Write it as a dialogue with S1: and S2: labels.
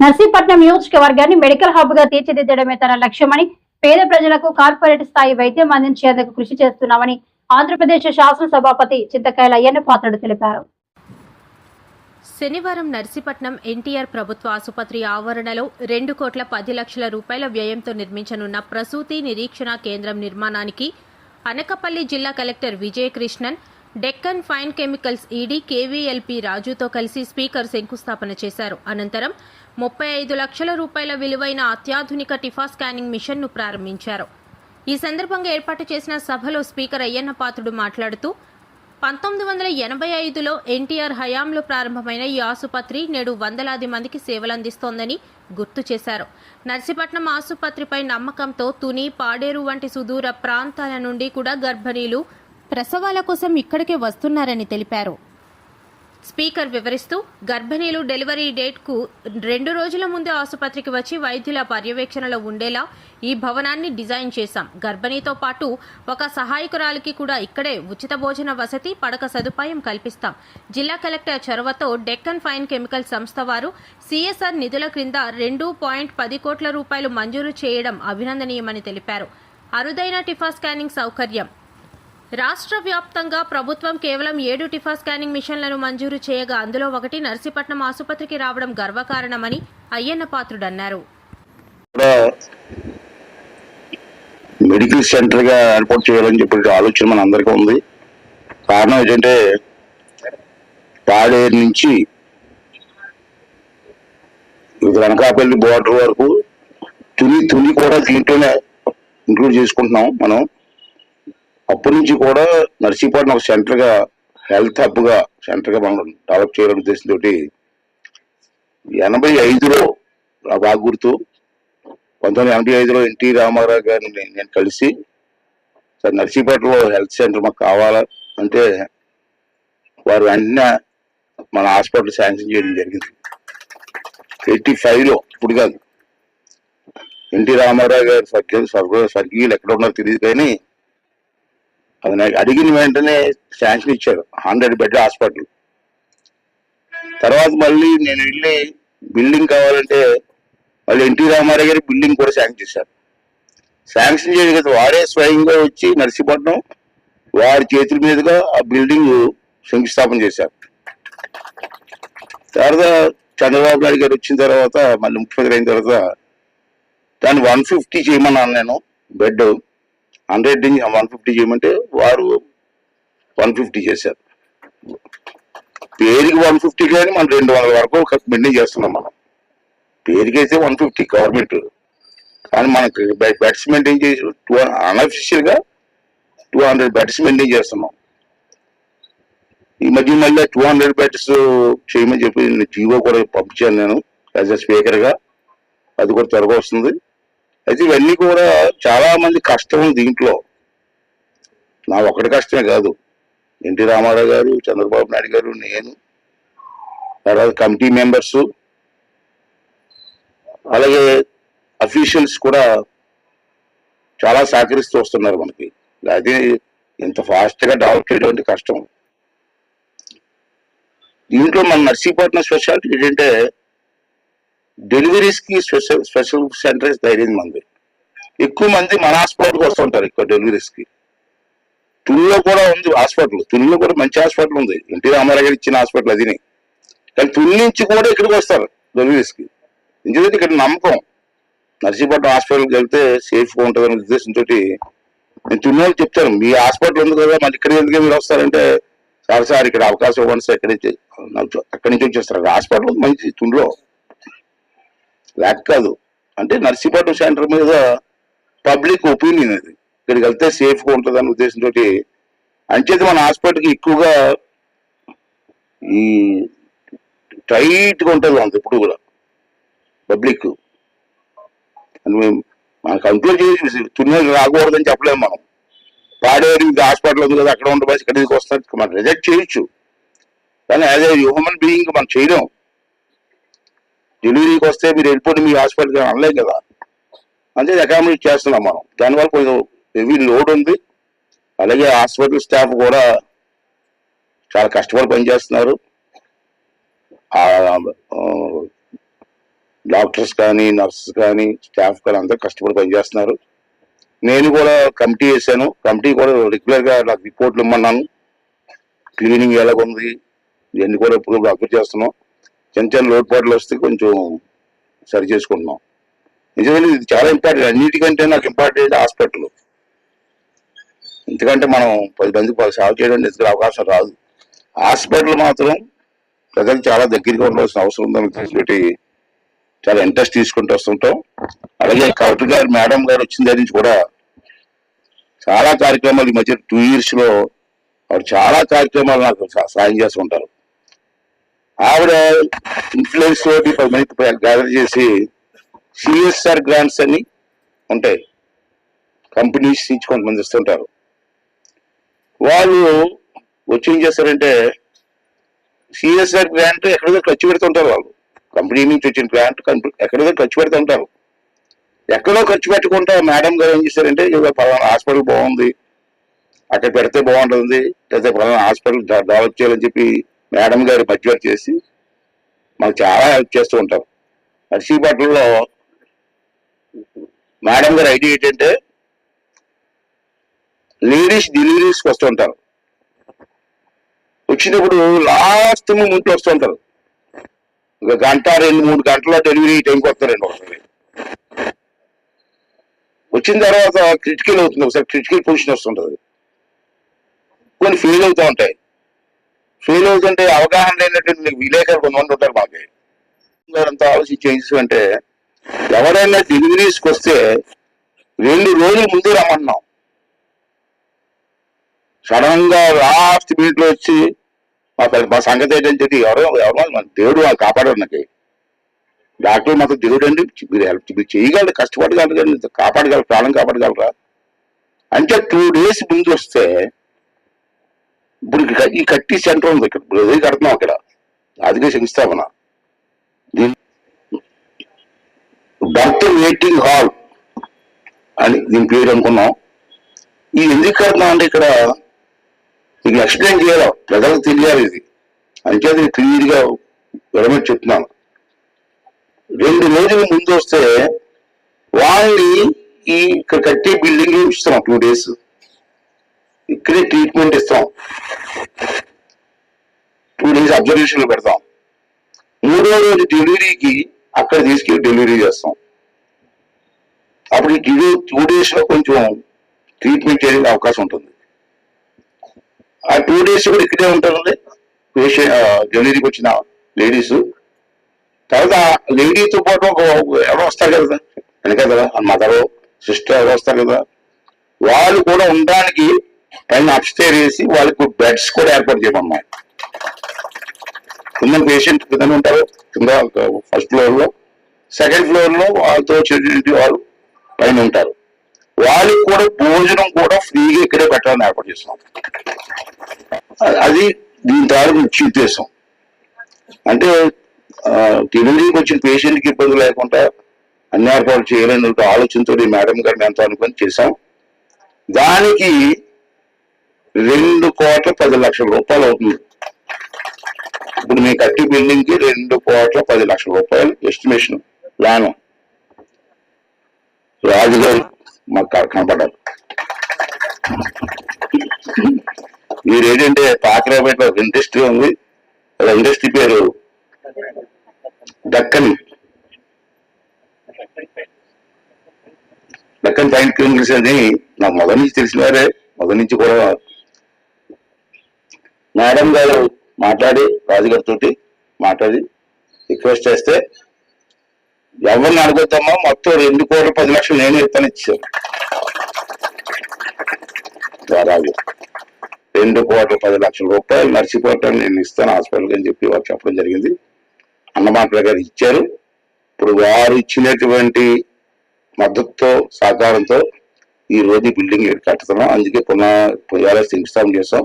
S1: నర్సీపట్నం నియోజకవర్గాన్ని మెడికల్ హబ్గా తీర్చిదిద్దడమే తన లక్ష్యమని పేద ప్రజలకు కార్పొరేట్ స్థాయి వైద్యం అందించేందుకు కృషి చేస్తున్నామని ఆంధ్రప్రదేశ్ శాసనసభాపతి చింతకాయల అయ్యన్న పాత్రుడు తెలిపారు.
S2: శనివారం నర్సీపట్నం ఎన్టీఆర్ ప్రభుత్వ ఆసుపత్రి ఆవరణలో రెండు కోట్ల పది లక్షల రూపాయల వ్యయంతో నిర్మించనున్న ప్రసూతి నిరీక్షణ కేంద్రం నిర్మాణానికి అనకపల్లి జిల్లా collector Vijayakrishnan Deccan fine chemicals ED KVLP రాజుతో కలిసి స్పీకర్ శంకుస్థాపన చేశారు. అనంతరం ముప్పై ఐదు లక్షల రూపాయల విలువైన అత్యాధునిక టిఫా స్కానింగ్ మిషన్ను ప్రారంభించారు. ఈ సందర్భంగా ఏర్పాటు చేసిన సభలో స్పీకర్ అయ్యన్న పాత్రుడు మాట్లాడుతూ పంతొమ్మిది వందల ఎనభై ఐదులో ఎన్టీఆర్ హయాంలో ప్రారంభమైన ఈ ఆసుపత్రి నేడు వందలాది మందికి సేవలందిస్తోందని గుర్తు చేశారు. నర్సీపట్నం ఆసుపత్రిపై నమ్మకంతో తుని పాడేరు వంటి సుదూర ప్రాంతాల నుండి కూడా గర్భిణీలు ప్రసవాల కోసం ఇక్కడికే వస్తున్నారని తెలిపారు. స్పీకర్ వివరిస్తూ గర్భిణీలు డెలివరీ డేట్కు రెండు రోజుల ముందే ఆసుపత్రికి వచ్చి వైద్యుల పర్యవేక్షణలో ఉండేలా ఈ భవనాన్ని డిజైన్ చేశాం. గర్భిణీతో పాటు ఒక సహాయకురాలికి కూడా ఇక్కడే ఉచిత భోజన వసతి పడక సదుపాయం కల్పిస్తాం. జిల్లా కలెక్టర్ చొరవతో డెక్కన్ ఫైన్ కెమికల్ సంస్థ వారు సిఎస్ఆర్ నిధుల క్రింద రెండు పాయింట్ పది కోట్ల రూపాయలు మంజూరు చేయడం అభినందనీయమని తెలిపారు. అరుదైన టిఫా స్కానింగ్ సౌకర్యం. రాష్ట్ర వ్యాప్తంగా ప్రభుత్వం కేవలం ఏడు టిఫా స్కానింగ్ మిషన్లను మంజూరు చేయగా అందులో ఒకటి నర్సీపట్నం ఆసుపత్రికి రావడం గర్వకారణమని అయ్యన్న పాత్రుడు అన్నారు
S3: మెడికల్ సెంటర్గా ఏర్పాటు చేయాలని చెప్పి ఆలోచన మన అందరికీ ఉంది. కారణం ఏంటంటే పాడేరు నుంచి ఇది అనకాపల్లి బోర్డర్ వరకు తుని తుని కూడా దీంట్లోనే ఇంక్లూడ్ చేసుకుంటున్నాం మనం. అప్పటి నుంచి కూడా నర్సీపట్నం ఒక సెంటర్గా హెల్త్ హబ్గా సెంటర్గా మనం డెవలప్ చేయాలనే ఉద్దేశంతో ఎనభై ఐదులో నా బాగుర్తు గుర్తు పంతొమ్మిది ఎనభై ఐదులో ఎన్టీ రామారావు గారిని నేను- కలిసి సార్ నర్సీపేటలో హెల్త్ సెంటర్ మాకు కావాలా? అంటే వారు వెంటనే మన హాస్పిటల్ శాంక్షన్ చేయడం జరిగింది. ఎయిటీ ఫైవ్లో ఇప్పుడు కాదు. ఎన్టీ రామారావు గారు స్వర్గీయ స్వర్గ స్వర్గీయులు ఎక్కడ ఉన్నారో తెలియదు కానీ అది నాకు అడిగిన వెంటనే శాంక్షన్ ఇచ్చారు. Hundred bed hospital. తర్వాత మళ్ళీ నేను వెళ్ళి బిల్డింగ్ కావాలంటే వాళ్ళు ఎన్టీ రామారావు గారి బిల్డింగ్ కూడా శాంక్షన్ చేశారు. శాంక్షన్ చేయదు కదా వారే స్వయంగా వచ్చి నర్సీపట్నం వారి చేతుల మీదుగా ఆ బిల్డింగ్ శంకుస్థాపన చేశారు. తర్వాత చంద్రబాబు నాయుడు గారు వచ్చిన తర్వాత మళ్ళీ ముఖ్యమంత్రి అయిన తర్వాత దాన్ని వన్ ఫిఫ్టీ చేయమన్నాను నేను బెడ్ హండ్రెడ్ వన్ ఫిఫ్టీ చేయమంటే వారు వన్ ఫిఫ్టీ చేశారు. పేరుకి వన్ ఫిఫ్టీ కానీ మనం రెండు వందల వరకు మెయింటైన్ చేస్తున్నాం మనం. పేరుకి అయితే వన్ ఫిఫ్టీ గవర్నమెంట్. కానీ మనకి బెడ్స్ మెయింటైన్ చేసి టూ అన్అఫిషియల్గా టూ హండ్రెడ్ బెడ్స్ మెయింటైన్ చేస్తున్నాం. ఈ మధ్య మళ్ళీ టూ హండ్రెడ్ బెడ్స్ చేయమని చెప్పి జీవో కూడా పంపించాను నేను యాజ్ అ స్పీకర్గా. అది కూడా త్వరగా వస్తుంది. అయితే ఇవన్నీ కూడా చాలా మంది కష్టం దీంట్లో. నా ఒకటి కష్టమే కాదు. ఎన్టీ రామారావు గారు చంద్రబాబు నాయుడు గారు నేను తర్వాత కమిటీ మెంబర్స్ అలాగే అఫీషియల్స్ కూడా చాలా సహకరిస్తూ వస్తున్నారు మనకి. అది ఇంత ఫాస్ట్గా డెవలప్ చేయడం కష్టం. దీంట్లో మన నర్సీపట్నం స్పెషాలిటీ ఏంటంటే డెలివరీస్కి స్పెషల్ స్పెషల్ సెంటర్స్ ధైర్యం మంది. ఎక్కువ మంది మన హాస్పిటల్కి వస్తుంటారు ఎక్కువ డెలివరీస్కి తుల్లో కూడా ఉంది హాస్పిటల్ తుల్లో కూడా మంచి హాస్పిటల్ ఉంది. ఎన్టీ రామారావు గారు ఇచ్చిన హాస్పిటల్ అదిని. కానీ తుని నుంచి కూడా ఇక్కడికి వస్తారు డెలివరీస్కి ఎందుకంటే ఇక్కడ నమ్మకం. నర్సీపట్నం హాస్పిటల్కి వెళ్తే సేఫ్గా ఉంటుంది అనే ఉద్దేశంతో నేను తున్నోళ్ళు చెప్తాను మీ హాస్పిటల్ ఉంది కదా మళ్ళీ ఇక్కడ ఎందుకు మీరు వస్తారంటే సార్ సార్ ఇక్కడ అవకాశం ఇవ్వండి సార్ ఇక్కడ నుంచి అక్కడి నుంచి వచ్చేస్తారు. హాస్పిటల్ మంచి తునిలో ఫ్లాట్ కాదు అంటే నర్సీపట్నం సెంటర్ మీద పబ్లిక్ ఒపీనియన్ అది. ఇక్కడికి వెళ్తే సేఫ్గా ఉంటుంది అనే ఉద్దేశంతో అంచేది మన హాస్పిటల్కి ఎక్కువగా ఈ టైట్గా ఉంటుంది అంత ఇప్పుడు కూడా. పబ్లిక్. అని మేము మనం కంట్రోల్ చేసి తున్నది రాకూడదని చెప్పలేము మనం. పాడేరు ఇది హాస్పిటల్ ఉంది కదా అక్కడ ఉండబోసి ఇక్కడికి వస్తారు మనం రిజెక్ట్ చేయొచ్చు. కానీ యాజ్ ఏ హ్యూమన్ బీయింగ్ మనం చేయలేము. డెలివరీకి వస్తే మీరు వెళ్ళిపోయి మీ హాస్పిటల్కి అనలేం కదా. అంటే అకామిడేట్ చేస్తున్నాం మనం. దానివల్ల కొంచెం హెవీ లోడ్ ఉంది. అలాగే హాస్పిటల్ స్టాఫ్ కూడా చాలా కష్టపడి పనిచేస్తున్నారు. డాక్టర్స్ కానీ నర్సెస్ కానీ స్టాఫ్ కానీ అందరూ కష్టపడి పనిచేస్తున్నారు. నేను కూడా కమిటీ వేసాను కమిటీ కూడా రెగ్యులర్గా నాకు రిపోర్ట్లు ఇమ్మన్నాను. క్లీనింగ్ ఎలాగుంది? ఇవన్నీ కూడా ఇప్పుడు అప్డేట్ చేస్తున్నాం. చిన్న చిన్న లోటుపాట్లు వస్తే కొంచెం సరి చేసుకుంటున్నాం. నిజంగా ఇది చాలా ఇంపార్టెంట్ అన్నిటికంటే నాకు ఇంపార్టెంట్ హాస్పిటల్. ఎందుకంటే మనం పది మందికి పది సేవ చేయడం ఎందుకు అవకాశం రాదు. హాస్పిటల్ మాత్రం ప్రజలకు చాలా దగ్గరగా ఉండాల్సిన అవసరం ఉందని తెలిసిపెట్టి చాలా ఇంట్రెస్ట్ తీసుకుంటూ వస్తుంటాం. అలాగే కలెక్టర్ గారు మేడం గారు వచ్చిన దగ్గర నుంచి కూడా చాలా కార్యక్రమాలు ఈ మధ్య టూ ఇయర్స్లో వారు చాలా కార్యక్రమాలు నాకు సా- సాయం చేస్తుంటారు ఆవిడ ఇన్ఫ్లుయెన్స్ తోటి పది మంది గ్యాదర్ చేసి సిఎస్ఆర్ గ్రాంట్స్ అని ఉంటాయి. కంపెనీస్ నుంచి కొంతమంది ఇస్తుంటారు వాళ్ళు వచ్చి ఏం చేస్తారంటే సిఎస్ఆర్ గ్రాంట్ ఎక్కడిదో ఖర్చు పెడుతుంటారు వాళ్ళు. కంపెనీ నుంచి వచ్చిన గ్రాంట్ ఎక్కడో ఖర్చు పెడుతుంటారు. ఎక్కడో ఖర్చు పెట్టకుండా మేడం గారు ఏం చేశారంటే పలానా హాస్పిటల్ బాగుంది. అక్కడ పెడితే బాగుంటుంది. లేదా పలానా హాస్పిటల్ డెవలప్ చేయాలని చెప్పి మేడం గారి మధ్యవర్తి చేసి మాకు చాలా హెల్ప్ చేస్తూ ఉంటారు నర్సీపట్నంలో మేడం గారు ఐడియా ఏంటంటే లేడీస్ డెలివరీస్కి వస్తుంటారు వచ్చినప్పుడు లాస్ట్ మూమెంట్ వస్తుంటారు ఒక గంట రెండు మూడు గంటల డెలివరీ టైంకి వస్తారండి ఒకసారి. వచ్చిన తర్వాత క్రిటికల్ అవుతుంది. ఒకసారి క్రిటికల్ పొజిషన్ వస్తుంటుంది కొన్ని ఫెయిల్ అవుతూ ఉంటాయి. ఫెయిల్ అవుతుంటే అవగాహన లేనటువంటి విలేకరులు కొంతమంది ఉంటారు మాకు. అంతా ఆలోచించి ఏం ఎవరైనా డెలివరీస్కి వస్తే రెండు రోజులు ముందే రమ్మన్నాం. సడన్గా లాస్ట్ మినిట్లో వచ్చి మా మా సంగతి ఏంటని చెప్పి ఎవరో ఎవరో మన దేవుడు వాళ్ళు కాపాడారు నాకు. డాక్టర్ మాత్రం దేవుడు అండి మీరు హెల్ప్ మీరు చేయగలరు కష్టపడగలరు కానీ కాపాడగలరు ప్రాణం కాపాడగలరా? అంటే టూ డేస్ ముందు వస్తే ఇప్పుడు ఈ కట్టి సెంటర్ ఉంది ఇక్కడ. ఇప్పుడు ఎదురు కడుతున్నాం అక్కడ అదిగే శంకుస్థాపన. దీని బర్త్ వెయిటింగ్ హాల్ అని దీని పేరు అనుకున్నాం. ఇది ఎందుకు కడుతున్నాం అంటే ఇక్కడ మీకు ఎక్స్ప్లెయిన్ చేయాలి? ప్రజలకు తెలియాలి ఇది. అంటే క్లియర్గా విడమని చెప్తున్నాను. రెండు రోజుల ముందు వస్తే వాళ్ళని ఈ ఇక్కడ కట్టే బిల్డింగ్ ఇస్తున్నాం టూ డేస్. ఇక్కడే ట్రీట్మెంట్ ఇస్తాం. టూ డేస్ అబ్జర్వేషన్లు పెడతాం. మూడో రోజు డెలివరీకి అక్కడ తీసుకెళ్ళి డెలివరీ చేస్తాం. అప్పుడు ఈ టూ డేస్లో కొంచెం ట్రీట్మెంట్ చేయడానికి అవకాశం ఉంటుంది. ఆ టూ డేస్ కూడా ఇక్కడే ఉంటారండి. పేషెంట్ డెలివరీకి వచ్చిన లేడీస్ తర్వాత లేడీతో పాటు ఒక ఎవరో వస్తారు కదా వెనక కదా మదర్ సిస్టర్ ఎవరో వస్తారు కదా వాళ్ళు కూడా ఉండడానికి పైన అప్స్టేర్ వేసి వాళ్ళకు బెడ్స్ కూడా ఏర్పాటు చేయమన్నాం కింద పేషెంట్ కింద ఉంటారు. కింద ఫస్ట్ ఫ్లోర్లో. సెకండ్ ఫ్లోర్లో వాళ్ళతో చెడ్డి వాళ్ళు పైన ఉంటారు. వాళ్ళకి కూడా భోజనం కూడా ఫ్రీగా ఇక్కడే పెట్టాలని ఏర్పాటు చేస్తున్నాం. అది దీని ద్వారా ముఖ్య ఉద్దేశం. అంటే డెలివరీకి వచ్చిన పేషెంట్కి ఇబ్బంది లేకుండా అన్ని ఏర్పాటు చేయాలని ఆలోచనతో ఈ మేడం గారిని ఎంతో అనుకొని చేశాం. దానికి రెండు కోట్ల పది లక్షల రూపాయలు అవుతుంది. ఇప్పుడు మీ కట్టి బిల్డింగ్కి రెండు కోట్ల పది లక్షల రూపాయలు ఎస్టిమేషన్ ప్లాన్ రాజుగారు మాకు కనపడ్డారు. మీరు ఏంటంటే పాకరాపేటలో ఒక ఇండస్ట్రీ ఉంది ఇండస్ట్రీ పేరు దక్కన్ దక్కన్ పాయింట్ క్లినిక్స్ అని నాకు మొదటి నుంచి తెలిసినారే మొదటి నుంచి కూడా మేడం గారు మాట్లాడి రాజుగారితో మాట్లాడి రిక్వెస్ట్ చేస్తే ఎవరిని అడుగుతామో మొత్తం రెండు కోట్ల పది లక్షలు నేను ఇస్తాను ఇచ్చాను. రెండు కోట్ల పది లక్షల రూపాయలు నర్సిపోవటం నేను ఇస్తాను హాస్పిటల్కి అని చెప్పి వారు చెప్పడం జరిగింది. అన్నమాటల గారు ఇచ్చారు. ఇప్పుడు వారు ఇచ్చినటువంటి మద్దతుతో సహకారంతో ఈ రోజు బిల్డింగ్ కట్టుతున్నాం. అందుకే పునః పుయ్యాల శంకుస్థాపన చేస్తాం.